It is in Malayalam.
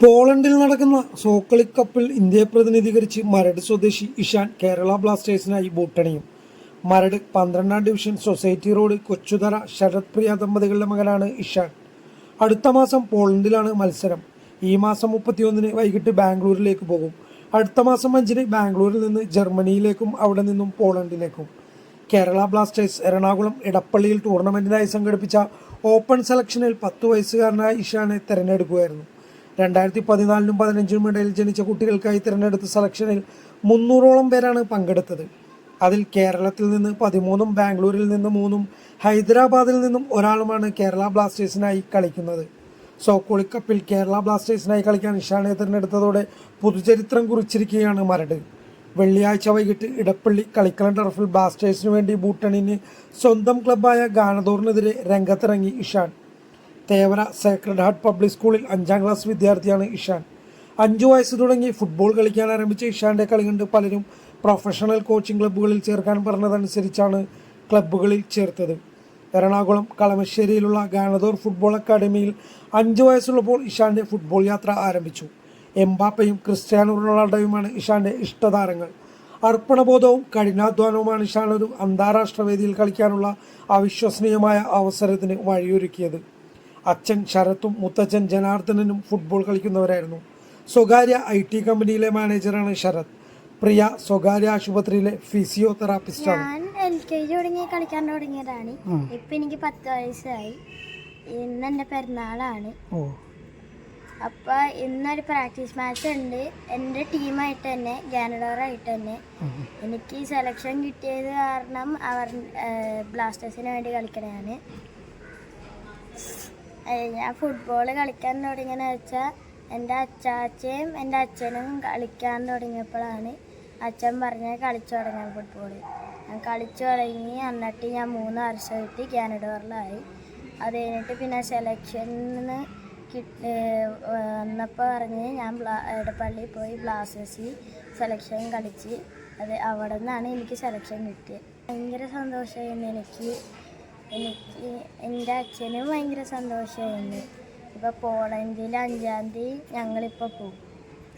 പോളണ്ടിൽ നടക്കുന്ന സോക്കളി കപ്പിൽ ഇന്ത്യയെ പ്രതിനിധീകരിച്ച് മരട് സ്വദേശി ഇഷാൻ കേരള ബ്ലാസ്റ്റേഴ്സിനായി ബൂട്ടണിയും. മരട് പന്ത്രണ്ടാം division society road Kochuthara Sarath Priya ദമ്പതികളുടെ മകനാണ് ഇഷാൻ. അടുത്ത മാസം പോളണ്ടിലാണ് മത്സരം. ഈ മാസം മുപ്പത്തിയൊന്നിന് വൈകിട്ട് ബാംഗ്ലൂരിലേക്ക് പോകും. അടുത്ത മാസം അഞ്ചിന് ബാംഗ്ലൂരിൽ നിന്ന് ജർമ്മനിയിലേക്കും അവിടെ നിന്നും പോളണ്ടിലേക്കും. കേരള ബ്ലാസ്റ്റേഴ്സ് എറണാകുളം ഇടപ്പള്ളിയിൽ ടൂർണമെന്റിനായി സംഘടിപ്പിച്ച ഓപ്പൺ സെലക്ഷനിൽ പത്ത് വയസ്സുകാരനായ ഇഷാനെ തിരഞ്ഞെടുക്കുകയായിരുന്നു. രണ്ടായിരത്തി പതിനാലിനും പതിനഞ്ചിനും ഇടയിൽ ജനിച്ച കുട്ടികൾക്കായി തിരഞ്ഞെടുത്ത സെലക്ഷനിൽ മുന്നൂറോളം പേരാണ് പങ്കെടുത്തത്. അതിൽ കേരളത്തിൽ നിന്ന് പതിമൂന്നും ബാംഗ്ലൂരിൽ നിന്ന് മൂന്നും ഹൈദരാബാദിൽ നിന്നും ഒരാളുമാണ് കേരള ബ്ലാസ്റ്റേഴ്സിനായി കളിക്കുന്നത്. സോക്കോളി കപ്പിൽ കേരള ബ്ലാസ്റ്റേഴ്സിനായി കളിക്കാൻ ഇഷാനെ തിരഞ്ഞെടുത്തതോടെ പുതുചരിത്രം കുറിച്ചിരിക്കുകയാണ് മരട്. വെള്ളിയാഴ്ച വൈകിട്ട് ഇടപ്പള്ളി കളിക്കളം ടർഫിൽ ബ്ലാസ്റ്റേഴ്സിനു വേണ്ടി ബൂട്ടണിന് സ്വന്തം ക്ലബ്ബായ ഗാനദോറിനെതിരെ രംഗത്തിറങ്ങി Ishan. Thevara sacred heart public സ്കൂളിൽ അഞ്ചാം ക്ലാസ് വിദ്യാർത്ഥിയാണ് ഇഷാൻ. അഞ്ചു വയസ്സ് തുടങ്ങി ഫുട്ബോൾ കളിക്കാൻ ആരംഭിച്ച ഇഷാന്റെ കളി കണ്ട് പലരും പ്രൊഫഷണൽ കോച്ചിംഗ് ക്ലബ്ബുകളിൽ ചേർക്കാൻ പറഞ്ഞതനുസരിച്ചാണ് ക്ലബ്ബുകളിൽ ചേർത്തത്. എറണാകുളം കളമശ്ശേരിയിലുള്ള ഗാനദോർ ഫുട്ബോൾ അക്കാദമിയിൽ അഞ്ചു വയസ്സുള്ളപ്പോൾ ഇഷാന്റെ ഫുട്ബോൾ യാത്ര ആരംഭിച്ചു. എംബാപ്പയും ക്രിസ്ത്യാനോ റൊണാൾഡോയുമാണ് ഇഷാന്റെ ഇഷ്ടതാരങ്ങൾ. അർപ്പണബോധവും കഠിനാധ്വാനവുമാണ് ഇഷാൻ ഒരു അന്താരാഷ്ട്ര വേദിയിൽ കളിക്കാനുള്ള അവിശ്വസനീയമായ അവസരത്തിന് വഴിയൊരുക്കിയത്. അച്ഛൻ ശരത്തും മുത്തച്ഛൻ ജനാർദ്ദനനും ഫുട്ബോൾ കളിക്കുന്നവരായിരുന്നു. സ്വകാര്യ ഐ ടി കമ്പനിയിലെ മാനേജറാണ് ശരത്. പ്രിയ സ്വകാര്യ ആശുപത്രിയിലെ ഫിസിയോതെറാപ്പിസ്റ്റാണ് ഞാൻ എൽ കെ ജി തുടങ്ങി കളിക്കാൻ തുടങ്ങിയതാണ്. ഇപ്പൊ എനിക്ക് പത്ത് വയസ്സായി. ഇന്ന് ഓ. അപ്പൊ ഇന്നൊരു പ്രാക്ടീസ് മാച്ച് ഉണ്ട്. എന്റെ ടീമായിട്ട് തന്നെ ഗാനഡോറായിട്ട് തന്നെ. എനിക്ക് സെലക്ഷൻ കിട്ടിയത് കാരണം അവർ ബ്ലാസ്റ്റേഴ്സിന് വേണ്ടി കളിക്കണതാണ്. ഏഹ് ഞാൻ ഫുട്ബോൾ കളിക്കാൻ തുടങ്ങിയെന്ന് വെച്ചാൽ എന്റെ അച്ചാച്ചയും എന്റെ അച്ഛനും കളിക്കാൻ തുടങ്ങിയപ്പോഴാണ് അച്ഛൻ പറഞ്ഞ കളിച്ചു തുടങ്ങാൻ ഫുട്ബോൾ ഞാൻ കളിച്ചു തുടങ്ങി എന്നിട്ട് ഞാൻ മൂന്ന് വർഷമായിട്ട് കാനഡോറിലായി. അത് കഴിഞ്ഞിട്ട് പിന്നെ സെലക്ഷന് കിട്ടി വന്നപ്പോൾ പറഞ്ഞ് ഞാൻ എടപ്പള്ളിയിൽ പോയി ബ്ലാസ്റ്റേഴ്സിൽ സെലക്ഷൻ കളിച്ച്. അത് അവിടെ നിന്നാണ് എനിക്ക് സെലക്ഷൻ കിട്ടിയത്. ഭയങ്കര സന്തോഷമായിരുന്നു എനിക്ക്. എനിക്ക് എന്റെ അച്ഛനും ഭയങ്കര സന്തോഷമായിരുന്നു. ഇപ്പോൾ പോളണ്ടിൽ അഞ്ചാം തീയതി ഞങ്ങളിപ്പോൾ പോകും.